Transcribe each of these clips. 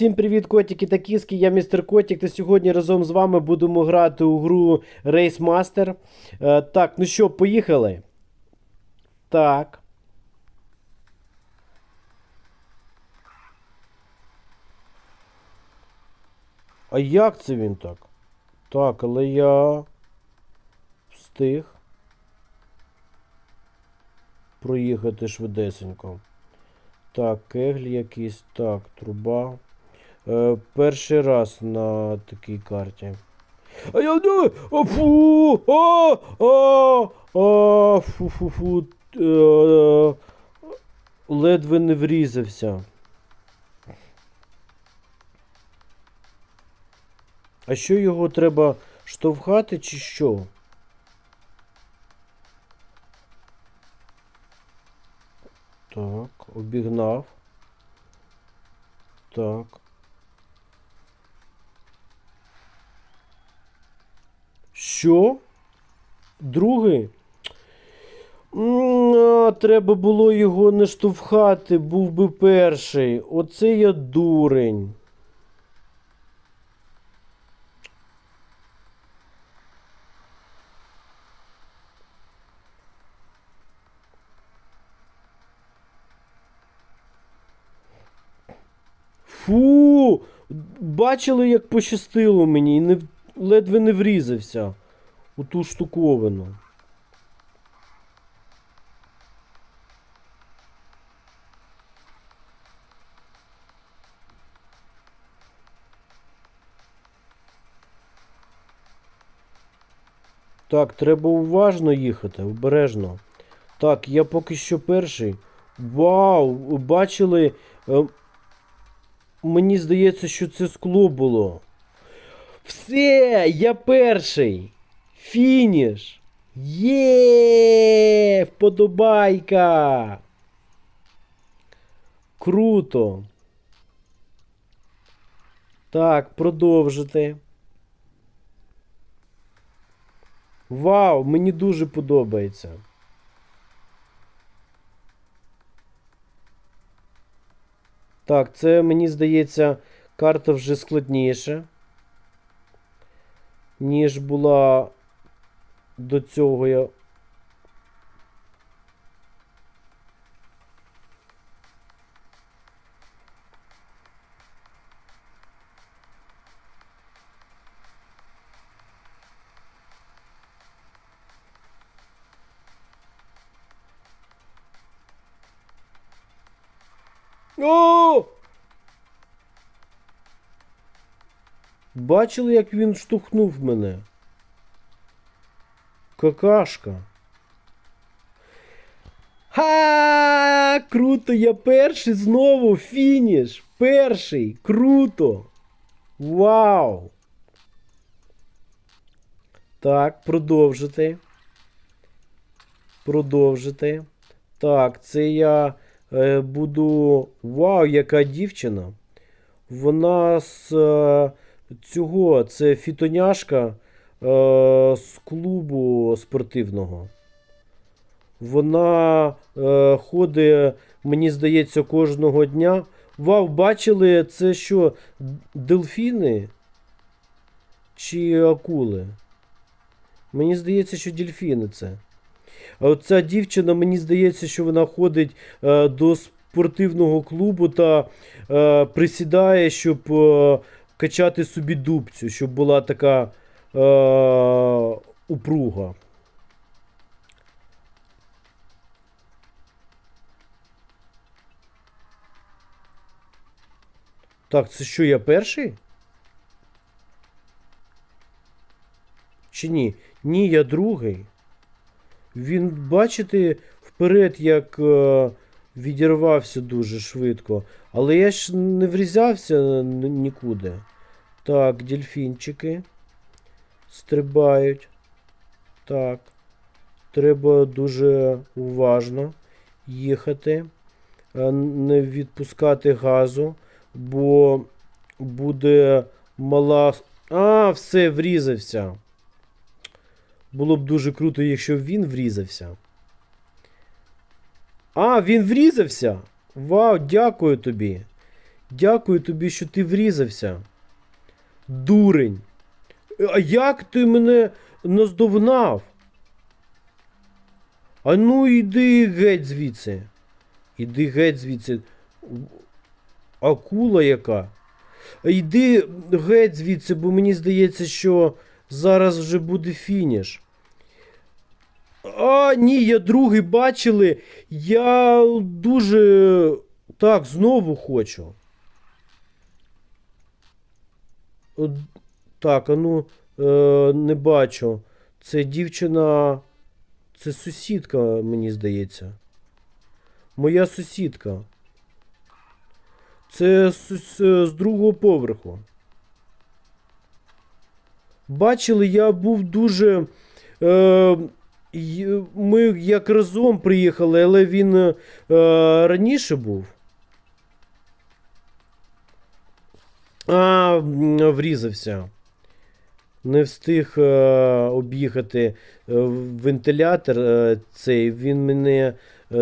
Всім привіт, котики та кіски. Я містер Котик. Та сьогодні разом з вами будемо грати у гру Race Master. Е, так, ну що, поїхали? Так. А як це він так? Так, але я встиг проїхати швидесенько. Так, кегль якийсь, так, труба. Е, перший раз на такій карті. А я. А, фу! А! А! А! Фу фу фу. Е, ледве не врізався. А що його треба штовхати чи що? Так, обігнав. Так. Що? Другий? Треба було його не штовхати, був би перший. Оце я дурень. Фу! Бачили, як пощастило мені і не, ледве не врізався у ту штуковину. Так, треба уважно їхати, обережно. Так, я поки що перший. Вау! Бачили. е, Мені здається, що це скло було. Все, я перший. Фініш. Є! Вподобайка. Круто. Так, продовжити. Вау, мені дуже подобається. Так, це мені здається, карта вже складніша, ніж була до цього я. О! Бачили, як він штовхнув мене? Какашка. Ха! Круто, я перший знову фініш. Перший. Круто. Вау. Так, продовжити. Продовжити. Так, це я е, буду. Вау, яка дівчина. Вона з е, цього, це фітоняшка е, з клубу спортивного. Вона е, ходить, мені здається, кожного дня. Вау, бачили, це що, дельфіни? Чи акули? Мені здається, що дельфіни це. А оця дівчина, мені здається, що вона ходить е, до спортивного клубу та е, присідає, щоб е, качати собі дубцю, щоб була така упруга. Так, це що, я перший? Чи ні? Ні, я другий. Він, бачите, вперед як е, відірвався дуже швидко. Але я ж не врізався нікуди. Так, дельфінчики стрибають. Так. Треба дуже уважно їхати, е, не відпускати газу, бо буде мала. А, все, врізався. Було б дуже круто, якщо він врізався. А, він врізався? Вау, дякую тобі. Дякую тобі, що ти врізався. Дурень. А як ти мене наздогнав? А ну йди геть звідси. Іди геть звідси. Акула яка? Йди геть звідси, бо мені здається, що зараз вже буде фініш. А, ні, я другий бачили. Я дуже. Так, знову хочу. Так, а ну, е, не бачу. Це дівчина. Це сусідка, мені здається. Моя сусідка. Це з, з, з другого поверху. Бачили, я був дуже. Е, ми як разом приїхали, але він е, раніше був. А, врізався. Не встиг е, об'їхати е, вентилятор е, цей. Він мене.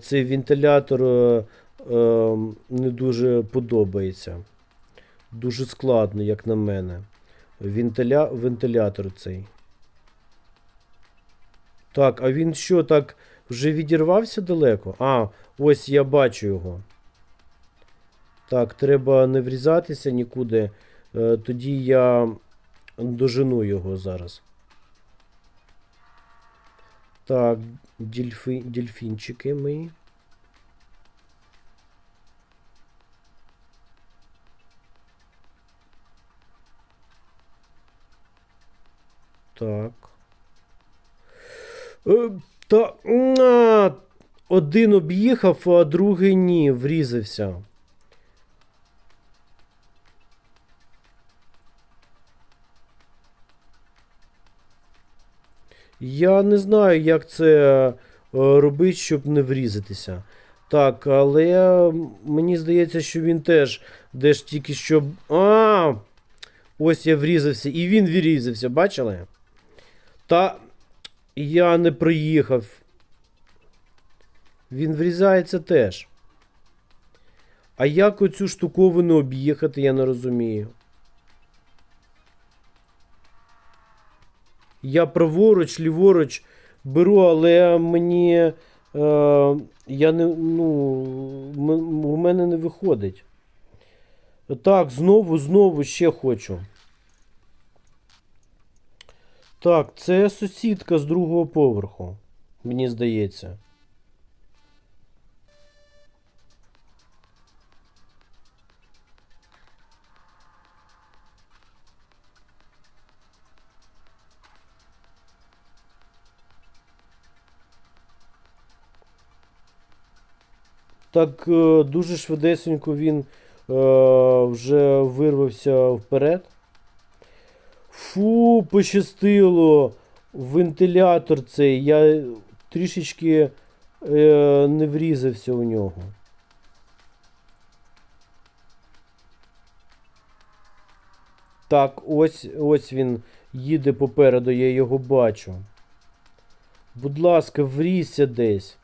цей вентилятор е, е, не дуже подобається. Дуже складно, як на мене. Вентиля... Вентилятор цей. Так, а він що, так вже відірвався далеко? А, ось я бачу його. Так, треба не врізатися нікуди. Е, тоді я дожену його зараз. Так, дельфи... дельфінчики мої. Так. Е, Та. Один об'їхав, а другий ні, врізався. Я не знаю, як це е, робити, щоб не врізатися. Так, але мені здається, що він теж десь тільки що. А! Ось я врізався, і він врізався, бачили? Та я не приїхав. Він врізається теж. А як оцю штуковину об'їхати, я не розумію. Я праворуч, ліворуч беру, але мені. Е, я не. Ну, у мене не виходить. Так, знову, знову ще хочу. Так, це сусідка з другого поверху. Мені здається. Так е, дуже швидесенько він е, вже вирвався вперед. Фу, пощастило. Вентилятор цей. Я трішечки е, не врізався у нього. Так, ось ось він їде попереду, я його бачу. Будь ласка, врізься десь.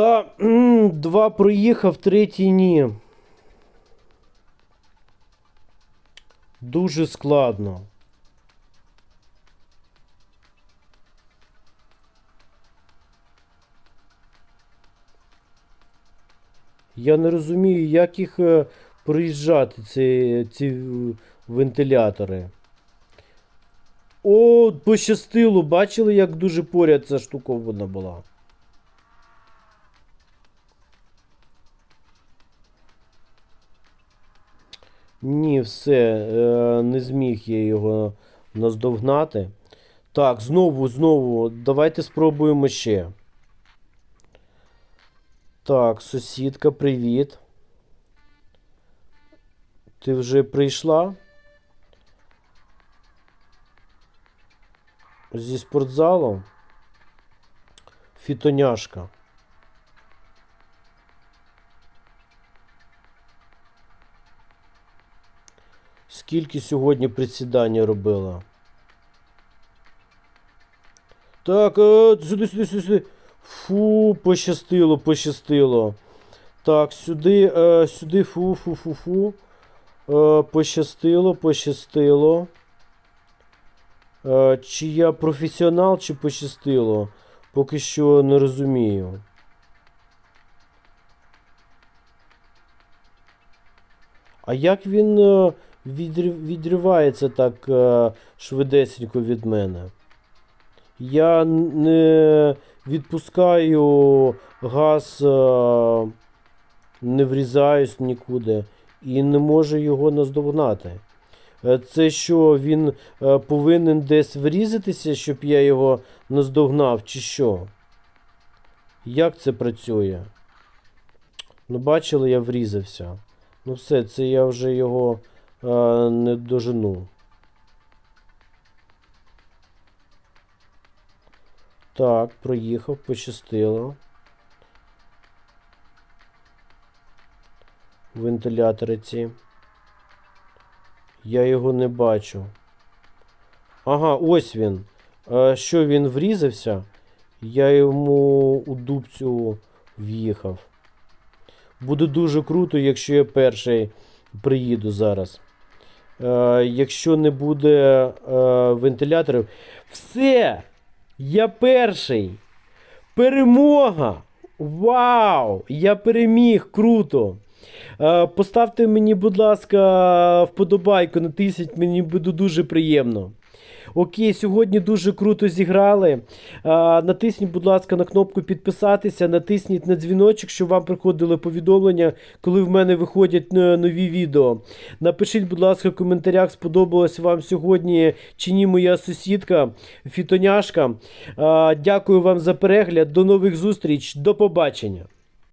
Та два проїхав, третій ні. Дуже складно. Я не розумію, як їх е, проїжджати, ці, ці вентилятори. О, пощастило, бачили, як дуже поряд ця штуковина була. Ні, все, е, не зміг я його наздогнати. Так, знову, знову, давайте спробуємо ще. Так, сусідка, привіт. Ти вже прийшла? зі спортзалу. Фітоняшка. Скільки сьогодні присідання робила? Так, е, сюди, сюди, сюди. Фу, пощастило, пощастило. Так, сюди, е, сюди, фу, фу, фу, фу. Е, пощастило, пощастило. Чи я професіонал, чи пощастило? Поки що не розумію. А як він відрив- відривається так е, швидесенько від мене? Я не відпускаю газ, е, не врізаюсь нікуди і не можу його наздогнати. Е, Це що, він е, повинен десь врізатися, щоб я його наздогнав, чи що? Як це працює? Ну, бачили, я врізався. Ну все, це я вже його не дожену. Так, проїхав, пощастило. Вентилятори ці. Я його не бачу. Ага, ось він. Е, що він врізався? Я йому у дубцю в'їхав. Буде дуже круто, якщо я перший приїду зараз. Е, якщо не буде е, вентиляторів. Все! Я перший! Перемога! Вау! Я переміг! Круто! Е, Поставте мені, будь ласка, вподобайку, натисніть, мені буде дуже приємно. Окей, сьогодні дуже круто зіграли. Е, Натисніть, будь ласка, на кнопку підписатися, натисніть на дзвіночок, щоб вам приходили повідомлення, коли в мене виходять е, нові відео. Напишіть, будь ласка, в коментарях, сподобалась вам сьогодні чи ні моя сусідка Фітоняшка. Е, Дякую вам за перегляд. До нових зустріч. До побачення.